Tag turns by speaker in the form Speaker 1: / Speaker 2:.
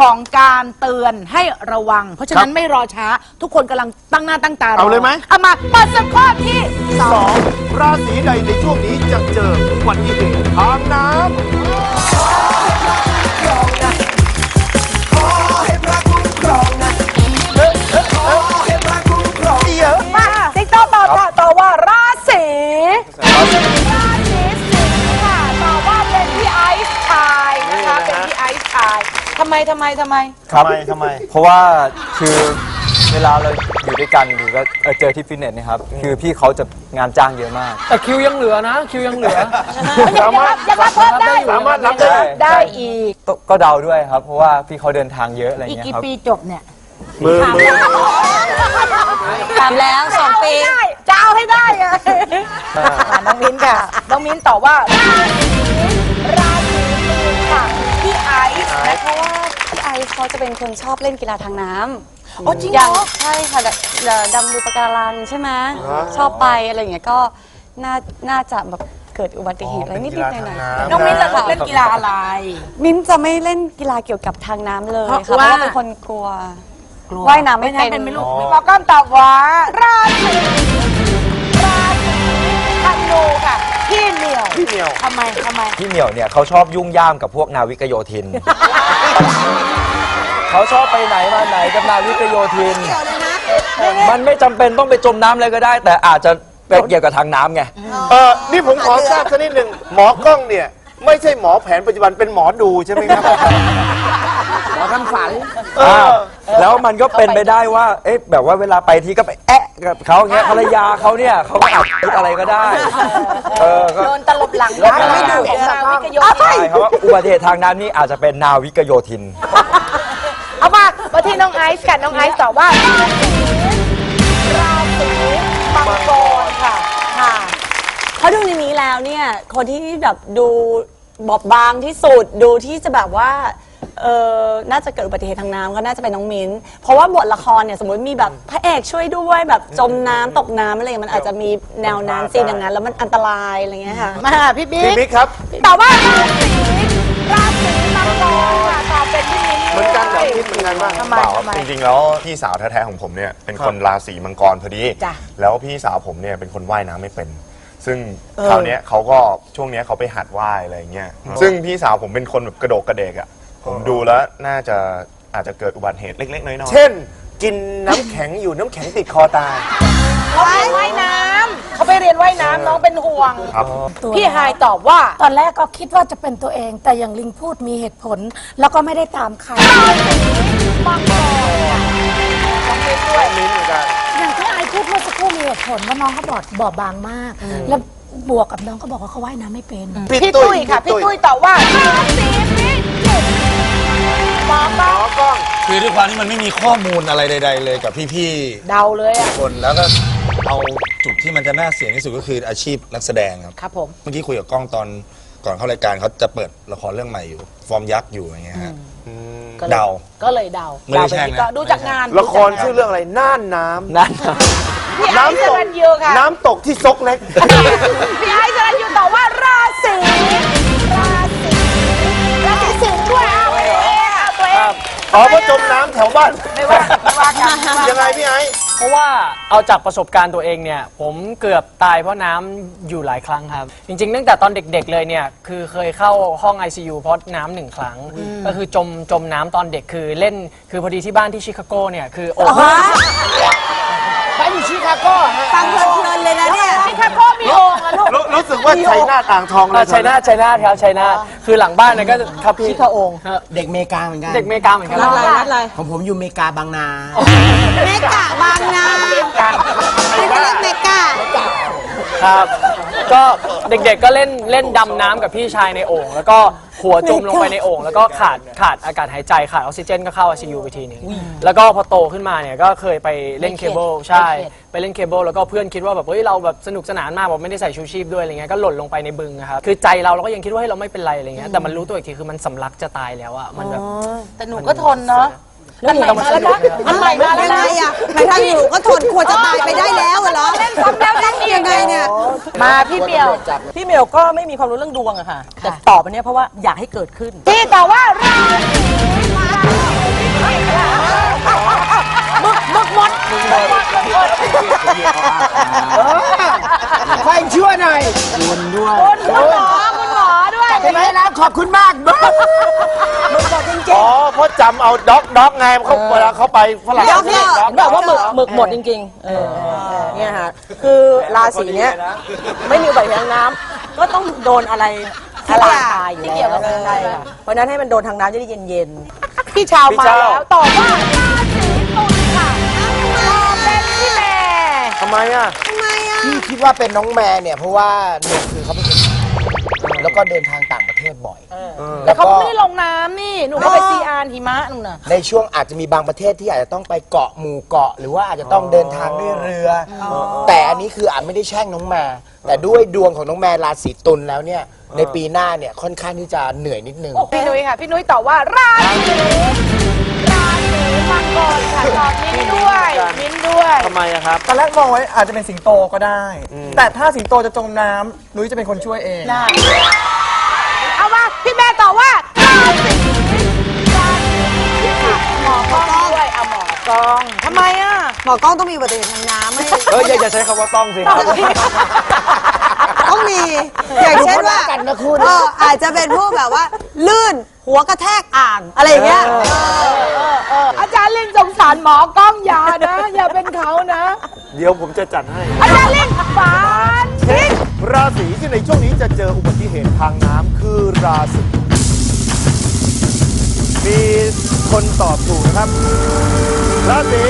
Speaker 1: ของการเตือนให้ระวัง เพราะฉะนั้นไม่รอช้า ทุกคนกำลังตั้งหน้าตั้งตารอ
Speaker 2: เอาเลยไหม
Speaker 1: เอามาเปิดสักข้อที่ส
Speaker 2: ส
Speaker 1: อง
Speaker 2: องราศีใดในช่วงนี้จะเจออุบัติเหตุทางน้ำ
Speaker 1: ทำไมทำไมทำไม
Speaker 2: ทำไมทำไม
Speaker 3: เพราะว่าคือเวลาเราอยู่ด้วยกันหรือว่าเอ่อเจอที่ฟิตเนสเนะครับ คือพี่เขาจะงานจ้างเยอะมาก
Speaker 4: แต่คิวยังเหลือนะ คิวยังเหลือ
Speaker 2: สามารถ
Speaker 1: ยังรับเพิ่มได้
Speaker 2: สามารถรับได้
Speaker 1: ได้อีก
Speaker 3: ก็ก็เดาด้วยครับ เพราะว่าพี่เขาเดินทางเยอะอะไร
Speaker 1: อีก
Speaker 3: เงี้ย
Speaker 1: กี่
Speaker 3: ครับ
Speaker 1: ปีจบเนี่ย
Speaker 2: มือมือ
Speaker 5: ถามแล้วสองปี
Speaker 1: ได้จะเอาให้ได้อะอะน้องมิ้นค่ะ น้องมิ้นตอบว่าราศีรา
Speaker 5: เขาจะเป็นคนชอบเล่นกีฬาทางน้ำ
Speaker 1: โอ้จริง
Speaker 5: อ
Speaker 1: เหร
Speaker 5: ย่าง
Speaker 1: อ
Speaker 5: ใช่ค่ะแบบเอ่อดำดูปะการังใช่ไหมชอบไปอะไรอย่างเงี้ยก็น่าน่าจะแบบเกิดอุบัติเหตุอะไรนิดๆหน่อยๆ
Speaker 1: น้องมิ้นล่ะคะเล่นกีฬาอะไร
Speaker 5: มิ้นจะไม่เล่นกีฬาเกี่ยวกับทางน้ำเลย
Speaker 1: เพราะ
Speaker 5: ค่ะเพราะ
Speaker 1: ว่า
Speaker 5: ว่าเป็นคนกลัวว่ายน้ำไม่เป็น
Speaker 1: เป็นไม่ลูกหมอก้อนตอบว่าราศีราศีธนูค่ะ พี่เหมียว
Speaker 2: พี่เหมียว
Speaker 1: ทำไมทำไม
Speaker 3: พี่เหมียวเนี่ยเขาชอบยุ่งย่ามกับพวกนาวิกโยธิน เขาชอบไปไหนมาไหนกับนาวิกโยธินมันไม่จำเป็นต้องไปจมน้ำเลยก็ได้ แต่อาจจะไปเกี่ยวกับทางน้ำไง
Speaker 2: เออนี่ผมขอทราบสักนิดหนึ่งหมอกล้องเนี่ย ไม่ใช่หมอแผนปัจจุบันเป็นหมอดูใช่ไหมครับ
Speaker 1: หมอทำฝัน
Speaker 2: เออ
Speaker 3: แล้วมันก็เป็นไปได้ว่า เอ๊ะ แบบว่าเวลาไปที่ก็ไปแอะกับเขาอย่างเงี้ยภรรยาเขาเนี่ยเขาก็อาจคิดอะไรก็ได้ เออก็
Speaker 1: โดนตลบหลัง
Speaker 3: แล้ว
Speaker 1: ไม่ดู ของนาวิกโยธิน
Speaker 3: ใช่เพราะว่าอุบัติเหตุทางน้ำนี่อาจจะเป็นนาวิกโยธิน
Speaker 1: เอา มามาที่น้องไอซ์กันน้องไอซ์ตอบว่าราศีราศีมังกรค่ะ ค่ะ
Speaker 5: เขาดูในนี้แล้วเนี่ย คนที่แบบดูบอบบางที่สุดดูที่จะแบบว่าเออน่าจะเกิดอุบัติเหตุทางน้ำก็น่าจะเป็นน้องมิ้น เพราะว่าบทละครเนี่ยสมมติมีแบบพระเอกช่วยด้วยแบบจมน้ำตกน้ำอะไรอย่างเงี้ยมันอาจจะมีแนวนั้นซีนอย่างนั้น แล้วมันอันตรายอะไรเงี้ยค่ะ
Speaker 1: มาพี่บิ๊
Speaker 2: พี่
Speaker 1: ก
Speaker 2: บิ๊กครับ
Speaker 1: ตอบว่าราศีราศีมังกรค่ะ ตอบเป็นพี่มิ้น
Speaker 2: เหมือนกันเหรอคิดเหมือนกันป่ะ
Speaker 1: ทำไม
Speaker 6: เปล่า
Speaker 1: ทำไม
Speaker 6: จริงๆแล้วพี่สาวแท้ๆของผมเนี่ยเป็นคนราศีมังกรพอดี
Speaker 1: จ้ะ
Speaker 6: แล้วพี่สาวผมเนี่ยเป็นคนว่ายน้ำไม่เป็น ซึ่งคราวเนี้ยเขาก็ช่วงเนี้ยเขาไปหัดว่ายอะไรอย่างเงี้ยซึ่งพี่สาวผมเป็นคนแบบกระโดกกระเดกอะผมดูแล้วน่าจะอาจจะเกิดอุบัติเหตุเล็กๆน้อยๆ
Speaker 2: เช่น กินน้ำแข็งอยู่น้ำแข็งติดคอตาย
Speaker 1: เขาไปว่ายน้ำ เขาไปเรียนว่ายน้ำน้องเป็นห่วง
Speaker 6: ครับ
Speaker 1: พี่ไฮายตอบว่า
Speaker 7: ตอนแรกก็คิดว่าจะเป็นตัวเอง แต่อย่างลิงพูดมีเหตุผล แล้วก็ไม่ได้ตามใคร
Speaker 1: มังกรค่ะน้องมิ้นด้วย
Speaker 2: มิ้นเหมือนกัน
Speaker 7: อย่างที่ไอพูดเมื่อสักครู่มีเหตุผลว่าน้องเขาบอดบอบบางมาก แล้วบวกกับน้องก็บอกว่าเขาว่ายน้ำไม่เป็น
Speaker 1: พี่ตุ้ยค่ะ พี่ตุ้ยตอบว่า
Speaker 8: คือด้วยความที่มันไม่มีข้อมูลอะไรใด ๆ เลยกับพี่
Speaker 1: เดาเลย
Speaker 8: ๆทุ
Speaker 1: อะ
Speaker 8: กคนแล้วก็เอาจุดที่มันจะน่าเสี่ยงที่สุดก็คืออาชีพนักแสดงครับ
Speaker 1: ครับผม
Speaker 8: เมื่อกี้คุยกับกล้องตอนก่อนเข้ารายการเขาจะเปิดละครเรื่องใหม่อยู่ ฟอร์มยักษ์อยู่อย่างเงี้ยฮะ
Speaker 1: ก็เลย
Speaker 8: เดา
Speaker 1: ก็เลยเดา
Speaker 8: ไม่ได้
Speaker 1: เดาเป็น
Speaker 8: แช่ง
Speaker 1: พี่
Speaker 8: นะ
Speaker 1: ก็ดูจากงาน
Speaker 2: ละครชื่อเรื่องอะไรน่านน้ำ
Speaker 3: นั่น
Speaker 1: พี่ไอซ์สรันยูค่ะ
Speaker 2: น้ำตกที่ซกเล็ก
Speaker 1: พี่ไอซ์สรันยูตอบว่าราศีราศีราศีสิงห์ด้วยเอาตัวเองเอาตัวเอง
Speaker 2: อ๋อเพราะจมน้ำแถวบ้าน
Speaker 1: ไม่ว่าไม่ว่ากันไม่ว่ากัน
Speaker 2: ยังไงพี่ไอ้
Speaker 4: เพราะว่าเอาจากประสบการณ์ตัวเองเนี่ย ผมเกือบตายเพราะน้ำอยู่หลายครั้งครับ จริงๆตั้งแต่ตอนเด็กๆเลยเนี่ย คือเคยเข้าห้อง ICU เพราะน้ำหนึ่งครั้ง ก็คือจมจมน้ำตอนเด็กคือเล่นคือพอดีที่บ้านที่ชิคาโกเนี่ยคือโอ้โห
Speaker 1: ไปอยู่ชิคาโกฮะ
Speaker 5: ฟังเพลิน
Speaker 1: ก
Speaker 2: รู้รู้สึกว่าชัยนาทอ่างทองเล
Speaker 4: เอ่อยชัยนาทชัยนาทครับชัยนาทคือหลังบ้านเนี่ยก็ครับพี่
Speaker 1: ชิคาโอง
Speaker 9: เด็กเมกาเหมือนกัน
Speaker 4: เด็กเมกาเหมือนกัน
Speaker 1: รัดอะไรรัดอะไร
Speaker 9: ของผมอยู่เมกาบางนา
Speaker 5: เมกะบางนาไม่ใช่เรียกเมกะ
Speaker 4: ครับ ก็เด็กๆก็เล่นเล่นดำน้ำกับพี่ชายในโอ่งแล้วก็ หัวจมลงไปในโอ่งแล้วก็ขาดขาดอากาศหายใจขาดออกซิเจนก็เข้า ICU ไปทีหนึงแล้วก็พอโตขึ้นมาเนี่ยก็เคยไปเล่นเคเบิลใช่ ไปเล่นเคเบิลแล้วก็เพื่อนคิดว่าแบบเฮ้ยเราแบบสนุกสนานมากแบบไม่ได้ใส่ชูชีพด้วยอะไรเงี้ยก็หล่นลงไปในบึงนะครับคือใจเราเราก็ยังคิดว่าเฮ้ยเราไม่เป็นไรอะไรเงี้ยแต่มันรู้ตัวอีกทีคือมันสำลักจะตายแล้วอะมันแบบ
Speaker 1: แต่หนูก็ทนเนาะ อันใหม่มาแล้วนะอันใหม่มาแล้ว
Speaker 5: ยังไง
Speaker 1: นะ
Speaker 5: อะไม่ถ้าอยู่ก็ทนควรจะตายไปได้แล้วเหรอ
Speaker 1: เล่นซ้ำแล้วเล่นอีก
Speaker 5: ยังไงเนี่ย
Speaker 1: มาพี่เปียว
Speaker 9: พี่เหมียวก็ไม่มีความรู้เรื่องดวงอะค่ะ แต่ตอบอันเนี้ยเพราะว่าอยากให้เกิดขึ้น
Speaker 1: พี่ตอบว่าราศีราศีมึกมึกหมด
Speaker 9: ไฟชั่วหน่อย
Speaker 1: คุณหมอคุณหมอด้วย
Speaker 9: ใช่ไหมแล้วขอบคุณมากมึกมึกบอกจริง
Speaker 2: อ๋อเพราะจำเอาด็อกด็อกไงเขาเวลาเขาไปฝรั่ง
Speaker 5: ด็อกเนี่ย
Speaker 2: ด็อก
Speaker 9: แบบว่าหมึกหมึกหมดจริงๆเออเนี่ยฮะคือราศีเนี้ยไม่มีอุบัติเหตุทางน้ำก็ต้องโดนอะไรที่ตายอยู่แล้วใช่ค่ะเพราะฉะนั้นให้มันโดนทางน้ำจะได้เย็น
Speaker 1: พี่ชาวมาแล้วตอบว่าราศีตุลค่ะตอบเป็นพี่แม่
Speaker 2: ทำไมอะ
Speaker 9: ๆพี่คิดว่าเป็นน้องแม่เนี่ยเพราะว่าหนึ่งคือเขาเป็นคน แล้วก็เดินทางต่างประเทศบ่อย
Speaker 1: แต่
Speaker 9: แล้ว
Speaker 1: เขา
Speaker 9: ก็
Speaker 1: ไม่ได้ลงน้ำนี่ หนูก็ไปซีอาร์หิมะนู่นน่ะ
Speaker 9: ในช่วงอาจจะมีบางประเทศที่อาจจะต้องไปเกาะหมู่เกาะ หรือว่าอาจจะต้องเดินทางด้วยเรืออแต่อันนี้คืออาจไม่ได้แช่งน้องแม่แต่ด้วยดวงของน้องแม่ราศีตุลแล้วเนี่ยในปีหน้าเนี่ยค่อนข้างที่จะเหนื่อยนิดนึง
Speaker 1: พี่นุ้ยค่ะ พี่นุ้ยตอบว่าราศีราศีมังกรค่ะตอบมิ้นท์ด้วยมิ้นท์ด้วย
Speaker 2: ทำไมอะครับ
Speaker 3: ตอนแรกมองไว้อาจจะเป็นสิงโตก็ได้ แต่ถ้าสิงโตจะจมน้ำนุ้ยจะเป็นคนช่วยเอง
Speaker 1: เอามาพี่แม่ตอบว่าราศีราศีหมอกล้องด้วยเอาหมอกล้องทำไมอะ
Speaker 5: หมอกล้องต้องมีอุบัติเหตุทางน้ำไม่
Speaker 3: เอออย่าอย่าใช้คำว่าต้องสิ
Speaker 5: ต้องมี อย่างเช่นว่า
Speaker 9: ดูคนรักกันนะคุณ
Speaker 5: เอออาจจะเป็นพวกแบบว่า ลื่นหัวกระแทกอ่างอะไรอย่างเงี้ย
Speaker 1: อาจารย์ลิงสงสารหมอก เป็นเขานะ
Speaker 2: เดี๋ยวผมจะจัดให้
Speaker 1: อาจารย์ลิงฝันทิ้ง
Speaker 2: ราศีที่ในช่วงนี้จะเจออุบัติเหตุทางน้ำคือราศีมีคนตอบถูกนะครับ ราศี